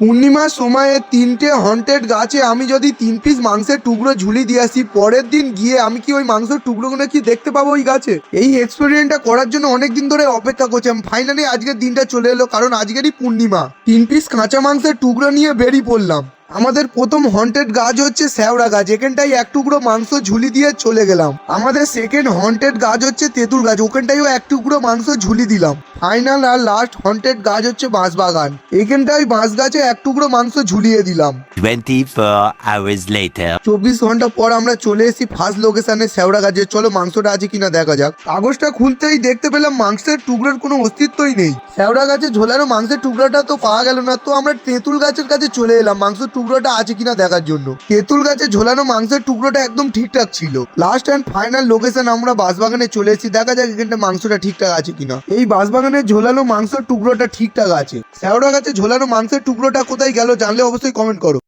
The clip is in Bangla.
পূর্ণিমার সময়ে তিনটে হন্টেড গাছে আমি যদি তিন পিস মাংসের টুকরো ঝুলি দিয়ে আসি, পরের দিন গিয়ে আমি কি ওই মাংসের টুকরোগুলো কি দেখতে পাবো ওই গাছে? এই এক্সপেরিমেন্টটা করার জন্য অনেক দিন ধরে অপেক্ষা করছিলাম ফাইনালি আজকের দিনটা চলে এলো, কারণ আজকেরই পূর্ণিমা। তিন পিস কাঁচা মাংসের টুকরো নিয়ে বেরিয়ে পড়লাম। আমাদের প্রথম হন্টেড গাছ হচ্ছে শ্যাওড়া গাছ এখানটাই এক টুকরো মাংস ঝুলি দিয়ে চলে গেলাম। আমাদের সেকেন্ড হন্টেড গাছ হচ্ছে তেঁতুল গাছ ওখানটাইও এক টুকরো মাংস ঝুলি দিলাম। ফাইনাল আর লাস্ট হন্টেড গাছ হচ্ছে বাঁশ বাগান এখানটাই বাঁশ গাছে এক টুকরো মাংস ঝুলিয়ে দিলাম। 24 hours later. চব্বিশ ঘণ্টা পর আমরা চলে এসেছি ফার্স্ট লোকেশনে শ্যাওড়া গাছে। চলো মাংসটা আছে কিনা দেখা যাক। কাগজটা খুলতেই দেখতে পেলাম মাংসের টুকরোর কোনো অস্তিত্বই নেই। শ্যাওড়া গাছে ঝোলানো মাংসের টুকরোটা তো পাওয়া গেল না তো আমরা তেঁতুল গাছের কাছে চলে এলাম মাংসের টুকরোটা আছে কিনা দেখার জন্য। তেঁতুল গাছে ঝোলানো মাংসের টুকরোটা একদম ঠিকঠাক ছিল। লাস্ট অ্যান্ড ফাইনাল লোকেশন আমরা বাঁশবাগানে চলে এসেছি। দেখা যাক এখানটা মাংসটা ঠিকঠাক আছে কিনা। এই বাঁশবাগানে ঝোলানো মাংসের টুকরোটা ঠিকঠাক আছে। শ্যাওড়া গাছে ঝোলানো মাংসের টুকরোটা কোথায় গেল জানলে অবশ্যই কমেন্ট করো।